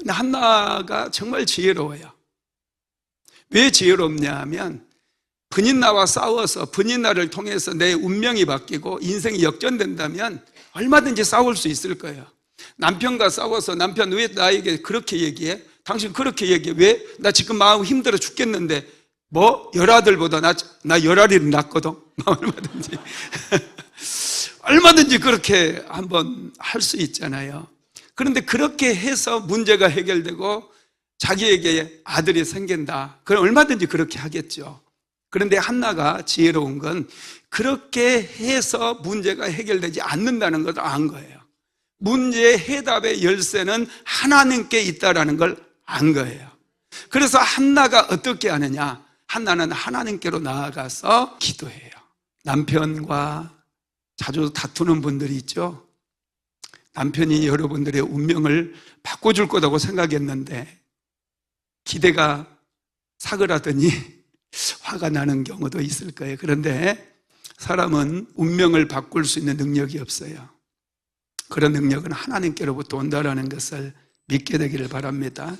근데 한나가 정말 지혜로워요. 왜 지혜롭냐 하면 분인나와 싸워서 분인나를 통해서 내 운명이 바뀌고 인생이 역전된다면 얼마든지 싸울 수 있을 거예요. 남편과 싸워서 남편 왜 나에게 그렇게 얘기해? 당신 그렇게 얘기해. 왜? 나 지금 마음 힘들어 죽겠는데 뭐 열아들보다 나, 나 열아리는 낫거든. 얼마든지. 얼마든지 그렇게 한번 할 수 있잖아요. 그런데 그렇게 해서 문제가 해결되고 자기에게 아들이 생긴다. 그럼 얼마든지 그렇게 하겠죠. 그런데 한나가 지혜로운 건 그렇게 해서 문제가 해결되지 않는다는 것을 안 거예요. 문제의 해답의 열쇠는 하나님께 있다라는 걸 안 거예요. 그래서 한나가 어떻게 하느냐? 한나는 하나님께로 나아가서 기도해요. 남편과 자주 다투는 분들이 있죠. 남편이 여러분들의 운명을 바꿔줄 거라고 생각했는데 기대가 사그라더니 화가 나는 경우도 있을 거예요. 그런데 사람은 운명을 바꿀 수 있는 능력이 없어요. 그런 능력은 하나님께로부터 온다라는 것을 믿게 되기를 바랍니다.